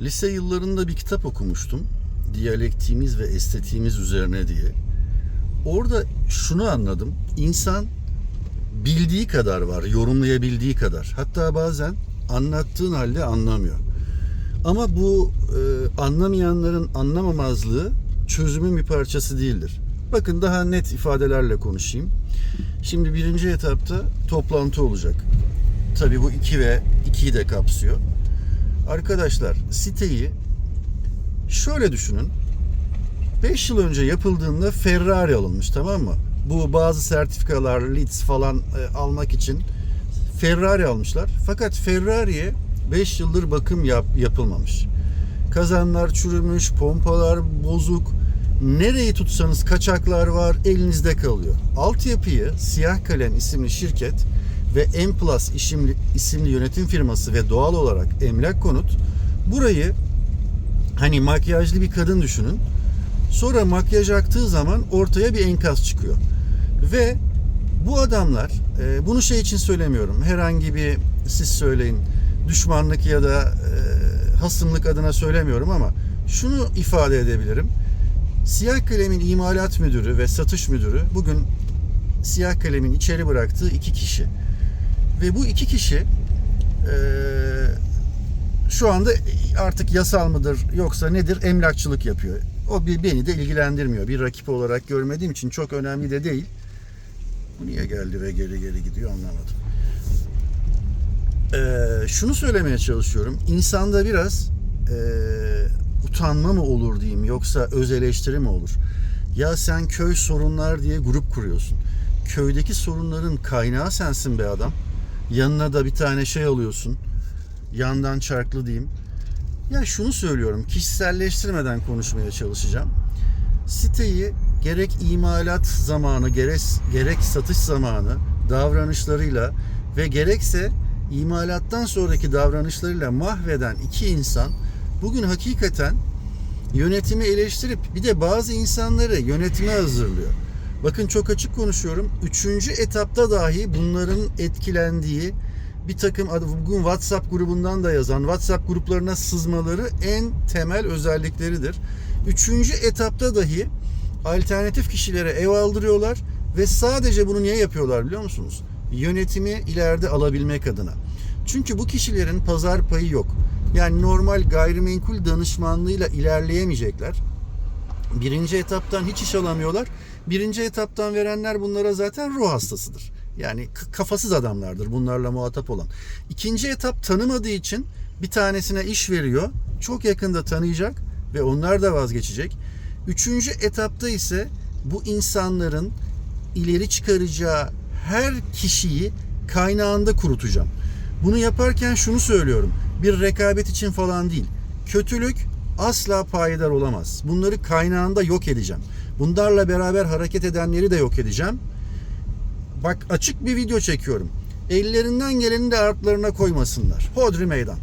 Lise yıllarında bir kitap okumuştum. Diyalektiğimiz ve estetiğimiz üzerine diye. Orada şunu anladım. İnsan bildiği kadar var, yorumlayabildiği kadar. Hatta bazen anlattığın halde anlamıyor. Ama bu e, anlamayanların anlamamazlığı çözümün bir parçası değildir. Bakın daha net ifadelerle konuşayım. Şimdi birinci etapta toplantı olacak. Tabii bu 2 ve 2'yi de kapsıyor. Arkadaşlar siteyi şöyle düşünün. 5 yıl önce yapıldığında Ferrari alınmış tamam mı? Bu bazı sertifikalar, leads falan e, almak için Ferrari almışlar. Fakat Ferrari'ye 5 yıldır bakım yap, yapılmamış. Kazanlar çürümüş, pompalar bozuk. Nereyi tutsanız kaçaklar var, elinizde kalıyor. Altyapıyı Siyah Kalem isimli şirket ve M Plus isimli, isimli yönetim firması ve doğal olarak Emlak Konut burayı hani makyajlı bir kadın düşünün. Sonra makyaj aktığı zaman ortaya bir enkaz çıkıyor. Ve bu adamlar, e, bunu şey için söylemiyorum. Herhangi bir siz söyleyin düşmanlık ya da e, hasımlık adına söylemiyorum ama şunu ifade edebilirim. Siyah Kalem'in imalat müdürü ve satış müdürü bugün Siyah Kalem'in içeri bıraktığı iki kişi. Ve bu iki kişi e, şu anda artık yasal mıdır yoksa nedir emlakçılık yapıyor. O bir beni de ilgilendirmiyor. Bir rakip olarak görmediğim için çok önemli de değil. Bu niye geldi ve geri geri gidiyor anlamadım. Ee, şunu söylemeye çalışıyorum. İnsanda biraz e, utanma mı olur diyeyim yoksa öz eleştiri mi olur? Ya sen köy sorunlar diye grup kuruyorsun. Köydeki sorunların kaynağı sensin be adam. Yanına da bir tane şey alıyorsun. Yandan çarklı diyeyim. Ya şunu söylüyorum. Kişiselleştirmeden konuşmaya çalışacağım. Siteyi gerek imalat zamanı, gerek, gerek satış zamanı davranışlarıyla ve gerekse imalattan sonraki davranışlarıyla mahveden iki insan bugün hakikaten yönetimi eleştirip bir de bazı insanları yönetime hazırlıyor. Bakın çok açık konuşuyorum. Üçüncü etapta dahi bunların etkilendiği bir takım bugün WhatsApp grubundan da yazan WhatsApp gruplarına sızmaları en temel özellikleridir. Üçüncü etapta dahi alternatif kişilere ev aldırıyorlar ve sadece bunu niye yapıyorlar biliyor musunuz? Yönetimi ileride alabilmek adına. Çünkü bu kişilerin pazar payı yok. Yani normal gayrimenkul danışmanlığıyla ilerleyemeyecekler. Birinci etaptan hiç iş alamıyorlar. Birinci etaptan verenler bunlara zaten ruh hastasıdır. Yani kafasız adamlardır bunlarla muhatap olan. İkinci etap tanımadığı için bir tanesine iş veriyor. Çok yakında tanıyacak ve onlar da vazgeçecek. Üçüncü etapta ise bu insanların ileri çıkaracağı her kişiyi kaynağında kurutacağım. Bunu yaparken şunu söylüyorum. Bir rekabet için falan değil. Kötülük asla payidar olamaz. Bunları kaynağında yok edeceğim. Bunlarla beraber hareket edenleri de yok edeceğim. Bak açık bir video çekiyorum. Ellerinden geleni de artlarına koymasınlar. Hodri meydan.